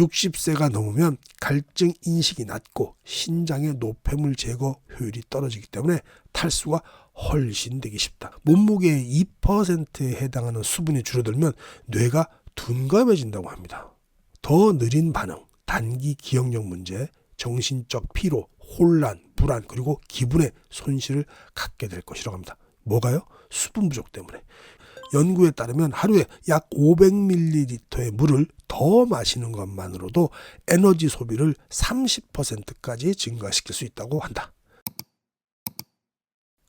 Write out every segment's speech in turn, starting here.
60세가 넘으면 갈증 인식이 낮고 신장의 노폐물 제거 효율이 떨어지기 때문에 탈수가 훨씬 되기 쉽다. 몸무게의 2%에 해당하는 수분이 줄어들면 뇌가 둔감해진다고 합니다. 더 느린 반응, 단기 기억력 문제, 정신적 피로, 혼란, 불안, 그리고 기분의 손실을 갖게 될 것이라고 합니다. 뭐가요? 수분 부족 때문에. 연구에 따르면 하루에 약 500ml의 물을 더 마시는 것만으로도 에너지 소비를 30%까지 증가시킬 수 있다고 한다.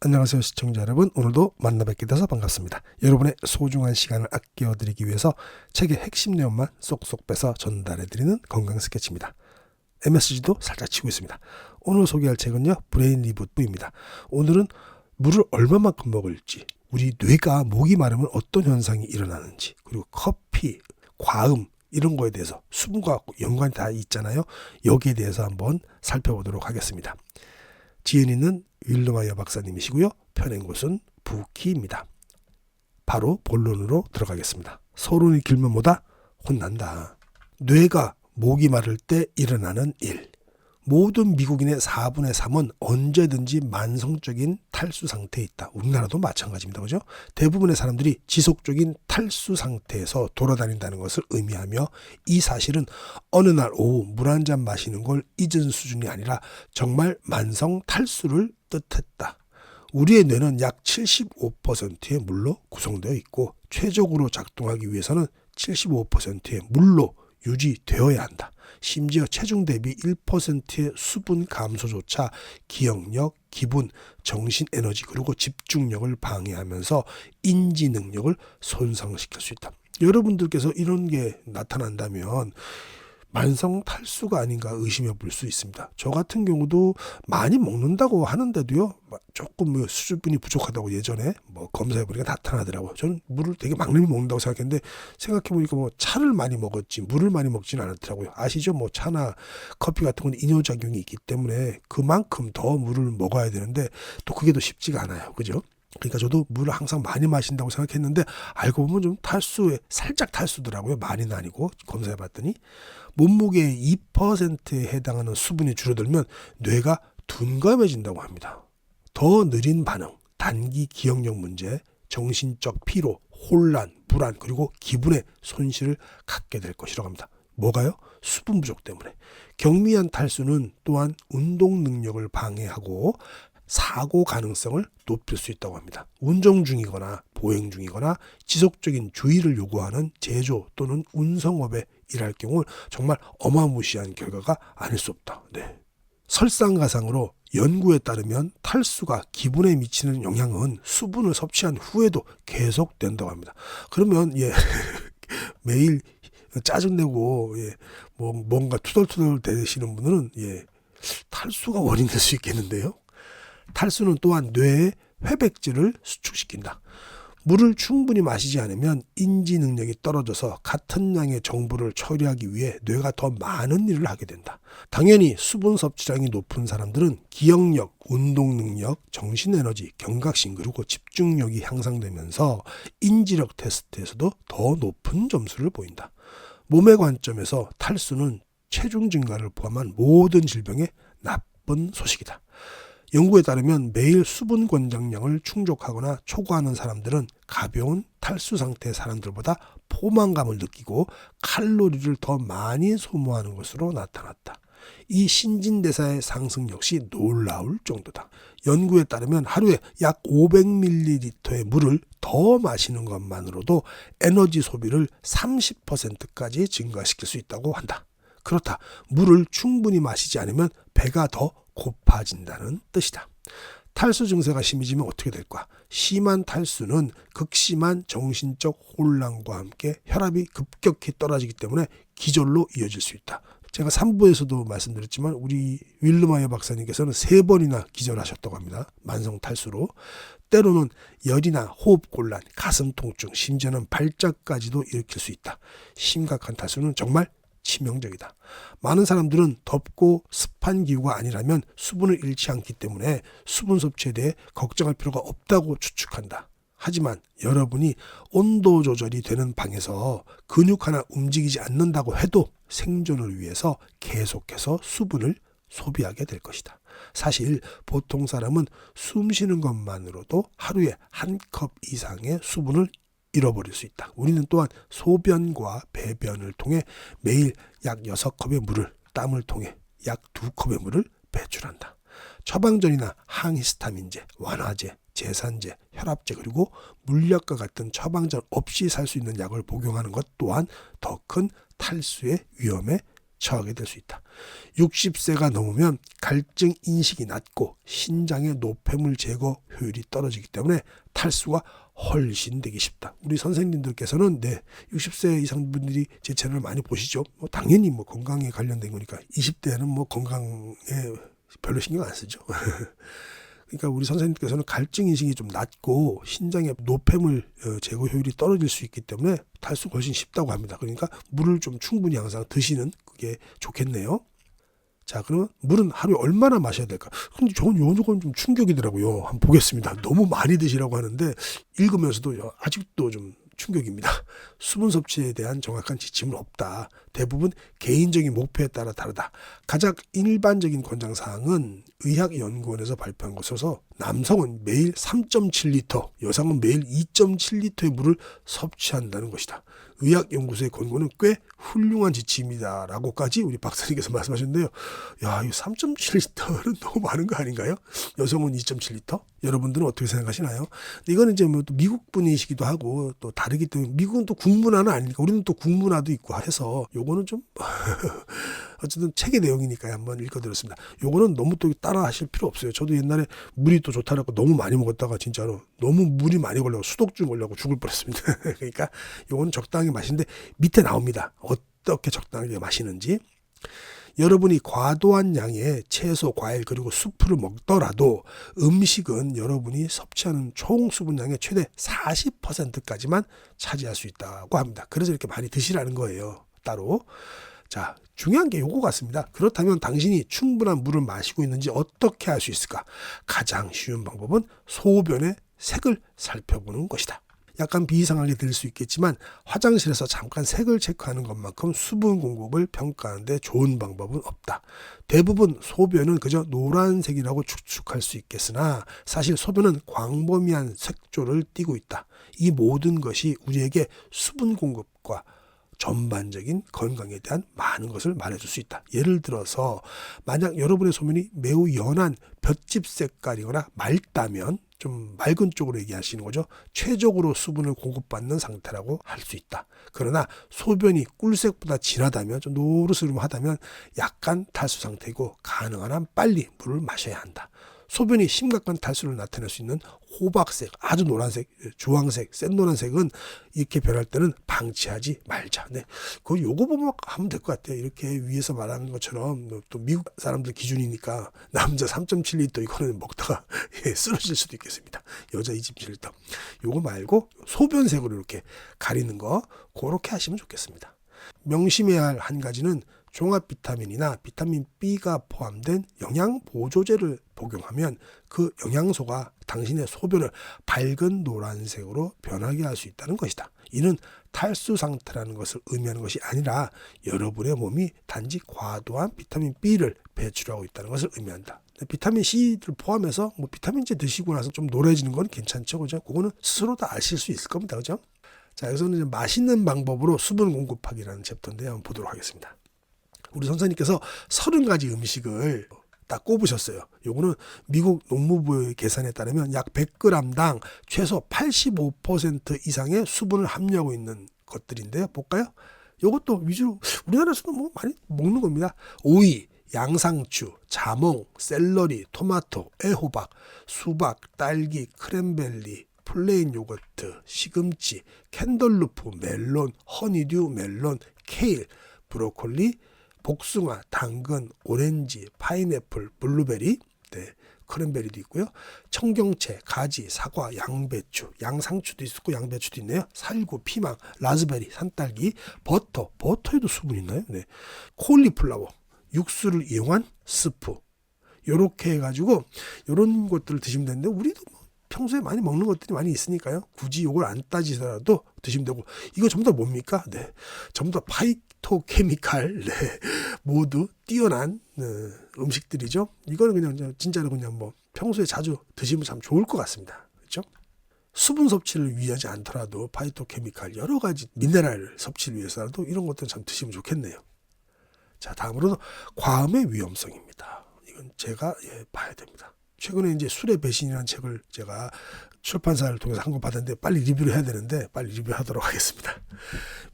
안녕하세요 시청자 여러분 오늘도 만나 뵙게 돼서 반갑습니다. 여러분의 소중한 시간을 아껴드리기 위해서 책의 핵심 내용만 쏙쏙 빼서 전달해드리는 건강 스케치입니다. MSG도 살짝 치고 있습니다. 오늘 소개할 책은요 브레인 리부트입니다. 오늘은 물을 얼마만큼 먹을지 우리 뇌가 목이 마르면 어떤 현상이 일어나는지 그리고 커피, 과음 이런 거에 대해서 수분과 연관이 다 있잖아요. 여기에 대해서 한번 살펴보도록 하겠습니다. 지은이는 윌르마이어 박사님이시고요. 펴낸 곳은 부키입니다. 바로 본론으로 들어가겠습니다. 서론이 길면 뭐다? 혼난다. 뇌가 목이 마를 때 일어나는 일. 모든 미국인의 4분의 3은 언제든지 만성적인 탈수 상태에 있다. 우리나라도 마찬가지입니다. 그죠? 대부분의 사람들이 지속적인 탈수 상태에서 돌아다닌다는 것을 의미하며 이 사실은 어느 날 오후 물 한 잔 마시는 걸 잊은 수준이 아니라 정말 만성 탈수를 뜻했다. 우리의 뇌는 약 75%의 물로 구성되어 있고 최적으로 작동하기 위해서는 75%의 물로 유지되어야 한다. 심지어 체중 대비 1%의 수분 감소조차 기억력, 기분, 정신 에너지 그리고 집중력을 방해하면서 인지 능력을 손상시킬 수 있다. 여러분들께서 이런 게 나타난다면 만성 탈수가 아닌가 의심해 볼 수 있습니다. 저 같은 경우도 많이 먹는다고 하는데도요, 조금 뭐 수분이 부족하다고 예전에 뭐 검사해 보니까 나타나더라고요. 저는 물을 되게 막내미 먹는다고 생각했는데 생각해 보니까 뭐 차를 많이 먹었지 물을 많이 먹지는 않았더라고요. 아시죠? 뭐 차나 커피 같은 건 이뇨 작용이 있기 때문에 그만큼 더 물을 먹어야 되는데 또 그게 더 쉽지가 않아요. 그죠? 그러니까 저도 물을 항상 많이 마신다고 생각했는데 알고 보면 좀 탈수에 살짝 탈수더라고요. 많이는 아니고 검사해 봤더니 몸무게의 2%에 해당하는 수분이 줄어들면 뇌가 둔감해진다고 합니다. 더 느린 반응, 단기 기억력 문제, 정신적 피로, 혼란, 불안, 그리고 기분의 손실을 갖게 될 것이라고 합니다. 뭐가요? 수분 부족 때문에. 경미한 탈수는 또한 운동 능력을 방해하고 사고 가능성을 높일 수 있다고 합니다. 운전 중이거나 보행 중이거나 지속적인 주의를 요구하는 제조 또는 운송업에 일할 경우 정말 어마무시한 결과가 아닐 수 없다. 네. 설상가상으로 연구에 따르면 탈수가 기분에 미치는 영향은 수분을 섭취한 후에도 계속된다고 합니다. 그러면 예 매일 짜증내고 예, 뭐 뭔가 투덜투덜 대시는 분들은 예 탈수가 원인 될수 있겠는데요. 탈수는 또한 뇌의 회백질을 수축시킨다. 물을 충분히 마시지 않으면 인지 능력이 떨어져서 같은 양의 정보를 처리하기 위해 뇌가 더 많은 일을 하게 된다. 당연히 수분 섭취량이 높은 사람들은 기억력, 운동 능력, 정신 에너지, 경각심 그리고 집중력이 향상되면서 인지력 테스트에서도 더 높은 점수를 보인다. 몸의 관점에서 탈수는 체중 증가를 포함한 모든 질병의 나쁜 소식이다. 연구에 따르면 매일 수분 권장량을 충족하거나 초과하는 사람들은 가벼운 탈수 상태의 사람들보다 포만감을 느끼고 칼로리를 더 많이 소모하는 것으로 나타났다. 이 신진대사의 상승 역시 놀라울 정도다. 연구에 따르면 하루에 약 500ml의 물을 더 마시는 것만으로도 에너지 소비를 30%까지 증가시킬 수 있다고 한다. 그렇다. 물을 충분히 마시지 않으면 배가 더 고파진다는 뜻이다. 탈수 증세가 심해지면 어떻게 될까? 심한 탈수는 극심한 정신적 혼란과 함께 혈압이 급격히 떨어지기 때문에 기절로 이어질 수 있다. 제가 3부에서도 말씀드렸지만 우리 윌르마이어 박사님께서는 세 번이나 기절하셨다고 합니다. 만성 탈수로. 때로는 열이나 호흡 곤란, 가슴 통증, 심지어는 발작까지도 일으킬 수 있다. 심각한 탈수는 정말 치명적이다. 많은 사람들은 덥고 습한 기후가 아니라면 수분을 잃지 않기 때문에 수분 섭취에 대해 걱정할 필요가 없다고 추측한다. 하지만 여러분이 온도 조절이 되는 방에서 근육 하나 움직이지 않는다고 해도 생존을 위해서 계속해서 수분을 소비하게 될 것이다. 사실 보통 사람은 숨 쉬는 것만으로도 하루에 한 컵 이상의 수분을 잃어버릴 수 있다. 우리는 또한 소변과 배변을 통해 매일 약 6컵의 물을 땀을 통해 약 2컵의 물을 배출한다. 처방전이나 항히스타민제, 완화제, 제산제, 혈압제 그리고 물약과 같은 처방전 없이 살 수 있는 약을 복용하는 것 또한 더 큰 탈수의 위험에 처하게 될 수 있다. 60세가 넘으면 갈증 인식이 낮고 신장의 노폐물 제거 효율이 떨어지기 때문에 탈수가 훨씬 되기 쉽다. 우리 선생님들께서는 네 60세 이상 분들이 제 채널을 많이 보시죠. 뭐 당연히 뭐 건강에 관련된 거니까 20대는 뭐 건강에 별로 신경 안 쓰죠. 그러니까 우리 선생님께서는 갈증 인식이 좀 낮고 신장의 노폐물 어, 제거 효율이 떨어질 수 있기 때문에 탈수가 훨씬 쉽다고 합니다. 그러니까 물을 좀 충분히 항상 드시는 그게 좋겠네요. 자, 그러면 물은 하루에 얼마나 마셔야 될까? 근데 저건 요건 좀 충격이더라고요. 한번 보겠습니다. 너무 많이 드시라고 하는데 읽으면서도 아직도 좀 충격입니다. 수분 섭취에 대한 정확한 지침은 없다. 대부분 개인적인 목표에 따라 다르다. 가장 일반적인 권장 사항은 의학연구원에서 발표한 것으로서 남성은 매일 3.7리터, 여성은 매일 2.7리터의 물을 섭취한다는 것이다. 의학연구소의 권고는 꽤 훌륭한 지침이다 라고까지 우리 박사님께서 말씀하셨는데요. 야, 이 3.7리터는 너무 많은 거 아닌가요? 여성은 2.7리터? 여러분들은 어떻게 생각하시나요? 이거는 이제 뭐 또 미국 분이시기도 하고 또 다르기 때문에 미국은 또 국문화는 아니니까 우리는 또 국문화도 있고 해서 요거는 좀 어쨌든 책의 내용이니까 한번 읽어드렸습니다. 요거는 너무 또 따라 하실 필요 없어요. 저도 옛날에 물이 또 좋다라고 너무 많이 먹었다가 진짜로 너무 물이 많이 걸려고 수독증 걸려고 죽을 뻔했습니다. 그러니까 요거는 적당히 마시는데 밑에 나옵니다. 어떻게 적당하게 마시는지. 여러분이 과도한 양의 채소, 과일 그리고 수프를 먹더라도 음식은 여러분이 섭취하는 총 수분량의 최대 40%까지만 차지할 수 있다고 합니다. 그래서 이렇게 많이 드시라는 거예요. 따로. 자, 중요한 게 요거 같습니다. 그렇다면 당신이 충분한 물을 마시고 있는지 어떻게 알 수 있을까? 가장 쉬운 방법은 소변의 색을 살펴보는 것이다. 약간 비이상하게 들릴 수 있겠지만 화장실에서 잠깐 색을 체크하는 것만큼 수분 공급을 평가하는데 좋은 방법은 없다. 대부분 소변은 그저 노란색이라고 추측할 수 있겠으나 사실 소변은 광범위한 색조를 띠고 있다. 이 모든 것이 우리에게 수분 공급과 전반적인 건강에 대한 많은 것을 말해줄 수 있다. 예를 들어서 만약 여러분의 소변이 매우 연한 볏짚 색깔이거나 맑다면 좀 맑은 쪽으로 얘기하시는 거죠. 최적으로 수분을 공급받는 상태라고 할 수 있다. 그러나 소변이 꿀색보다 진하다면 좀 노르스름하다면 약간 탈수 상태이고 가능한 한 빨리 물을 마셔야 한다. 소변이 심각한 탈수를 나타낼 수 있는 호박색, 아주 노란색, 주황색, 센 노란색은 이렇게 변할 때는 방치하지 말자. 네. 그 요거 보면 하면 될 것 같아요. 이렇게 위에서 말하는 것처럼 또 미국 사람들 기준이니까 남자 3.7리터 이거는 먹다가 예, 쓰러질 수도 있겠습니다. 여자 2.7리터. 요거 말고 소변색으로 이렇게 가리는 거 그렇게 하시면 좋겠습니다. 명심해야 할 한 가지는 종합 비타민이나 비타민 B가 포함된 영양 보조제를 복용하면 그 영양소가 당신의 소변을 밝은 노란색으로 변하게 할 수 있다는 것이다. 이는 탈수 상태라는 것을 의미하는 것이 아니라 여러분의 몸이 단지 과도한 비타민 B를 배출하고 있다는 것을 의미한다. 비타민 C를 포함해서 뭐 비타민제 드시고 나서 좀 노래지는 건 괜찮죠, 그죠? 그거는 스스로 다 아실 수 있을 겁니다, 그죠? 자, 여기서는 이제 맛있는 방법으로 수분 공급하기라는 챕터인데 한번 보도록 하겠습니다. 우리 선생님께서 서른 가지 음식을 딱 꼽으셨어요. 요거는 미국 농무부의 계산에 따르면 약 100g당 최소 85% 이상의 수분을 함유하고 있는 것들인데요. 볼까요? 요것도 위주로 우리나라에서도 뭐 많이 먹는 겁니다. 오이, 양상추, 자몽, 샐러리, 토마토, 애호박, 수박, 딸기, 크랜벨리, 플레인 요거트, 시금치, 캔들루프, 멜론, 허니듀 멜론, 케일, 브로콜리, 복숭아, 당근, 오렌지, 파인애플, 블루베리, 네, 크랜베리도 있고요. 청경채, 가지, 사과, 양배추, 양상추도 있고 양배추도 있네요. 살구, 피망, 라즈베리, 산딸기, 버터, 버터에도 수분 있나요? 네. 콜리플라워, 육수를 이용한 스프. 요렇게 해가지고 요런 것들을 드시면 되는데 우리도 뭐 평소에 많이 먹는 것들이 많이 있으니까요. 굳이 요걸 안 따지더라도 드시면 되고 이거 전부 다 뭡니까? 네. 전부 다 파이 파이토케미칼 네, 모두 뛰어난 어, 음식들이죠. 이거는 그냥 저- 진짜로 그냥 뭐 평소에 자주 드시면 참 좋을 것 같습니다. 그렇죠? 수분 섭취를 위하지 않더라도 파이토케미칼 여러 가지 미네랄 섭취를 위해서라도 이런 것들 참 드시면 좋겠네요. 자 다음으로는 과음의 위험성입니다. 이건 제가 예, 봐야 됩니다. 최근에 이제 술의 배신이라는 책을 제가 출판사를 통해서 한 권 받았는데 빨리 리뷰를 해야 되는데 빨리 리뷰하도록 하겠습니다.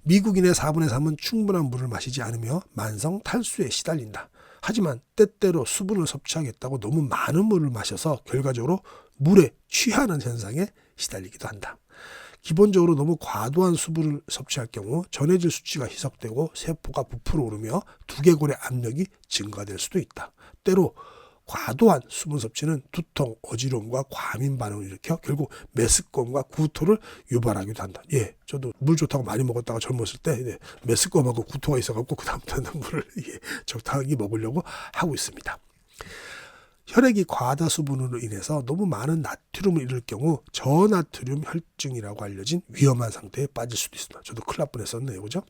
미국인의 4분의 3은 충분한 물을 마시지 않으며 만성 탈수에 시달린다. 하지만 때때로 수분을 섭취하겠다고 너무 많은 물을 마셔서 결과적으로 물에 취하는 현상에 시달리기도 한다. 기본적으로 너무 과도한 수분을 섭취할 경우 전해질 수치가 희석되고 세포가 부풀어 오르며 두개골의 압력이 증가될 수도 있다. 때로 과도한 수분 섭취는 두통, 어지러움과 과민 반응을 일으켜 결국 메스꺼움과 구토를 유발하기도 한다. 예, 저도 물 좋다고 많이 먹었다가 젊었을 때 예, 메스꺼움하고 구토가 있어갖고 그 다음부터는 물을 예, 적당히 먹으려고 하고 있습니다. 혈액이 과다 수분으로 인해서 너무 많은 나트륨을 잃을 경우 저나트륨 혈증이라고 알려진 위험한 상태에 빠질 수도 있습니다. 저도 큰일 날 뻔했었네요. 그죠?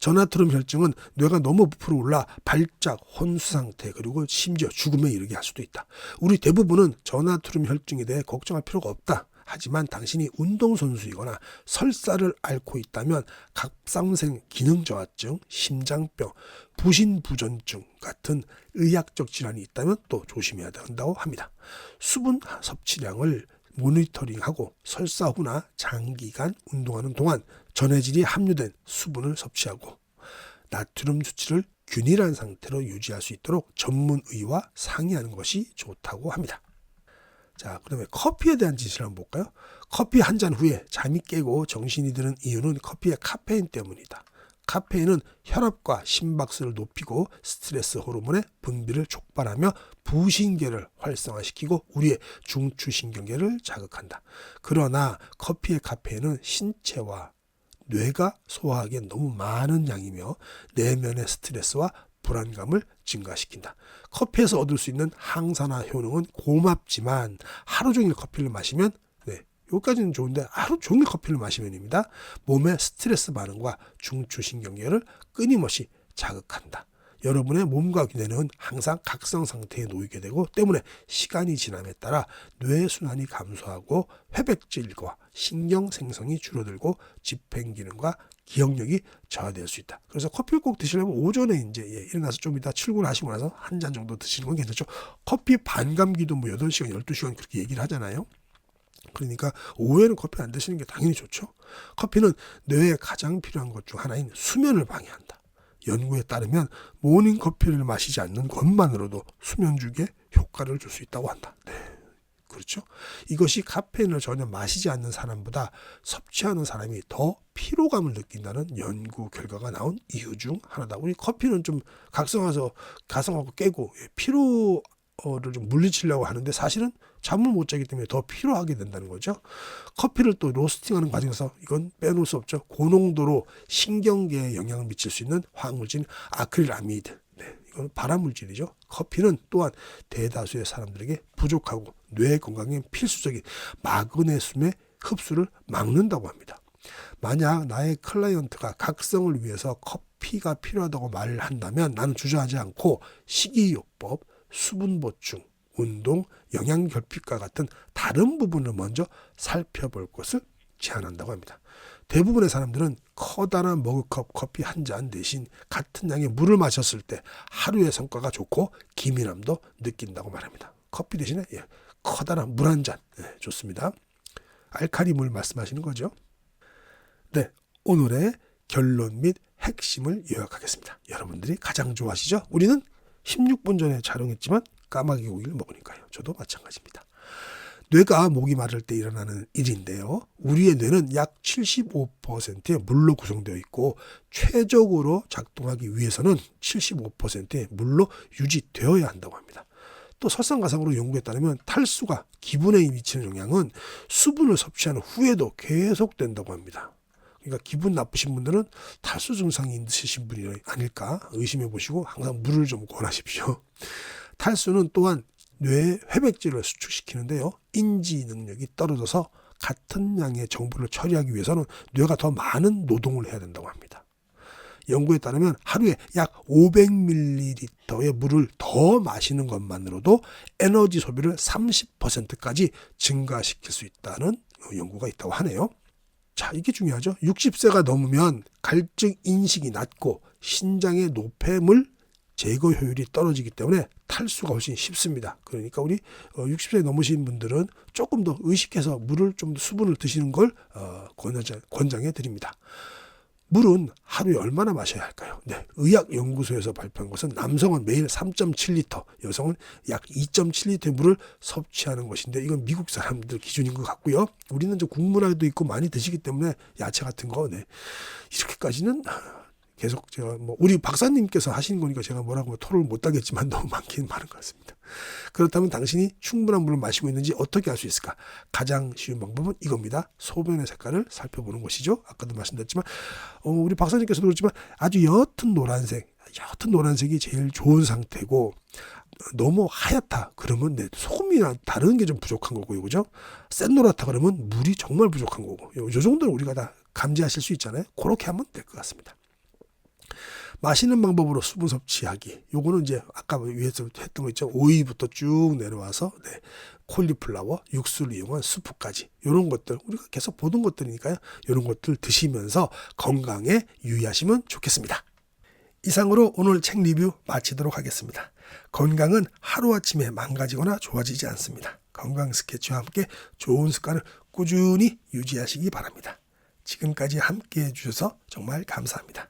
저나트륨 혈증은 뇌가 너무 부풀어 올라 발작, 혼수 상태 그리고 심지어 죽음에 이르게 할 수도 있다. 우리 대부분은 저나트륨 혈증에 대해 걱정할 필요가 없다. 하지만 당신이 운동선수이거나 설사를 앓고 있다면 갑상생 기능 저하증, 심장병, 부신부전증 같은 의학적 질환이 있다면 또 조심해야 된다고 합니다. 수분 섭취량을 모니터링하고 설사 후나 장기간 운동하는 동안 전해질이 함유된 수분을 섭취하고 나트륨 수치를 균일한 상태로 유지할 수 있도록 전문 의와 상의하는 것이 좋다고 합니다. 자, 그 다음에 커피에 대한 지시를 한번 볼까요? 커피 한 잔 후에 잠이 깨고 정신이 드는 이유는 커피의 카페인 때문이다. 카페인은 혈압과 심박수를 높이고 스트레스 호르몬의 분비를 촉발하며 부신계를 활성화시키고 우리의 중추신경계를 자극한다. 그러나 커피의 카페인은 신체와 뇌가 소화하기엔 너무 많은 양이며 내면의 스트레스와 불안감을 증가시킨다. 커피에서 얻을 수 있는 항산화 효능은 고맙지만 하루 종일 커피를 마시면 네, 여기까지는 좋은데 하루 종일 커피를 마시면입니다. 몸의 스트레스 반응과 중추신경계를 끊임없이 자극한다. 여러분의 몸과 뇌는 항상 각성 상태에 놓이게 되고 때문에 시간이 지남에 따라 뇌 순환이 감소하고 회백질과 신경 생성이 줄어들고 집행 기능과 기억력이 저하될 수 있다. 그래서 커피를 꼭 드시려면 오전에 이제 예, 일어나서 좀 이따 출근하시고 나서 한 잔 정도 드시는 건 괜찮죠. 커피 반감기도 뭐 8시간, 12시간 그렇게 얘기를 하잖아요. 그러니까 오후에는 커피 안 드시는 게 당연히 좋죠. 커피는 뇌에 가장 필요한 것 중 하나인 수면을 방해한다. 연구에 따르면 모닝 커피를 마시지 않는 것만으로도 수면 주기에 효과를 줄 수 있다고 한다. 네. 그렇죠. 이것이 카페인을 전혀 마시지 않는 사람보다 섭취하는 사람이 더 피로감을 느낀다는 연구 결과가 나온 이유 중 하나다. 우리 커피는 좀 각성해서 가성하고 깨고 예, 피로를 좀 물리치려고 하는데 사실은 잠을 못 자기 때문에 더 피로하게 된다는 거죠. 커피를 또 로스팅하는 과정에서 이건 빼놓을 수 없죠. 고농도로 신경계에 영향을 미칠 수 있는 화학물질 아크릴아미드. 네, 이건 발암물질이죠. 커피는 또한 대다수의 사람들에게 부족하고 뇌 건강에 필수적인 마그네슘의 흡수를 막는다고 합니다. 만약 나의 클라이언트가 각성을 위해서 커피가 필요하다고 말을 한다면 나는 주저하지 않고 식이요법, 수분 보충, 운동, 영양 결핍과 같은 다른 부분을 먼저 살펴볼 것을 제안한다고 합니다. 대부분의 사람들은 커다란 머그컵 커피 한 잔 대신 같은 양의 물을 마셨을 때 하루의 성과가 좋고 기민함도 느낀다고 말합니다. 커피 대신에 예, 커다란 물 한 잔 예, 좋습니다. 알카리 물 말씀하시는 거죠? 네, 오늘의 결론 및 핵심을 요약하겠습니다. 여러분들이 가장 좋아하시죠? 우리는 16분 전에 촬영했지만 까마귀 고기를 먹으니까요. 저도 마찬가지입니다. 뇌가 목이 마를 때 일어나는 일인데요. 우리의 뇌는 약 75%의 물로 구성되어 있고 최적으로 작동하기 위해서는 75%의 물로 유지되어야 한다고 합니다. 또 설상가상으로 연구에 따르면 탈수가 기분에 미치는 영향은 수분을 섭취한 후에도 계속된다고 합니다. 그러니까 기분 나쁘신 분들은 탈수 증상이 있으신 분이 아닐까 의심해 보시고 항상 물을 좀 권하십시오. 탈수는 또한 뇌 회백질을 수축시키는데요. 인지 능력이 떨어져서 같은 양의 정보를 처리하기 위해서는 뇌가 더 많은 노동을 해야 된다고 합니다. 연구에 따르면 하루에 약 500ml의 물을 더 마시는 것만으로도 에너지 소비를 30%까지 증가시킬 수 있다는 연구가 있다고 하네요. 자, 이게 중요하죠. 60세가 넘으면 갈증 인식이 낮고 신장의 노폐물 제거 효율이 떨어지기 때문에 탈수가 훨씬 쉽습니다. 그러니까 우리 60세 넘으신 분들은 조금 더 의식해서 물을 좀더 수분을 드시는 걸 어, 권장해 드립니다. 물은 하루에 얼마나 마셔야 할까요? 네, 의학연구소에서 발표한 것은 남성은 매일 3.7리터, 여성은 약 2.7리터의 물을 섭취하는 것인데 이건 미국 사람들 기준인 것 같고요. 우리는 좀 국물에도 있고 많이 드시기 때문에 야채 같은 거, 네, 이렇게까지는 계속 제가 뭐 우리 박사님께서 하시는 거니까 제가 뭐라고 토를 못 하겠지만 너무 많기는 많은 것 같습니다. 그렇다면 당신이 충분한 물을 마시고 있는지 어떻게 알 수 있을까? 가장 쉬운 방법은 이겁니다. 소변의 색깔을 살펴보는 것이죠. 아까도 말씀드렸지만 어, 우리 박사님께서도 그렇지만 아주 옅은 노란색, 옅은 노란색이 제일 좋은 상태고 너무 하얗다 그러면 네, 소금이나 다른 게 좀 부족한 거고요, 그죠? 센 노랗다 그러면 물이 정말 부족한 거고, 요, 요 정도는 우리가 다 감지하실 수 있잖아요. 그렇게 하면 될 것 같습니다. 마시는 방법으로 수분 섭취하기. 요거는 이제 아까 위에서 했던 거 있죠. 오이부터 쭉 내려와서 네. 콜리플라워, 육수를 이용한 수프까지 이런 것들 우리가 계속 보던 것들이니까요. 이런 것들 드시면서 건강에 유의하시면 좋겠습니다. 이상으로 오늘 책 리뷰 마치도록 하겠습니다. 건강은 하루아침에 망가지거나 좋아지지 않습니다. 건강 스케치와 함께 좋은 습관을 꾸준히 유지하시기 바랍니다. 지금까지 함께 해주셔서 정말 감사합니다.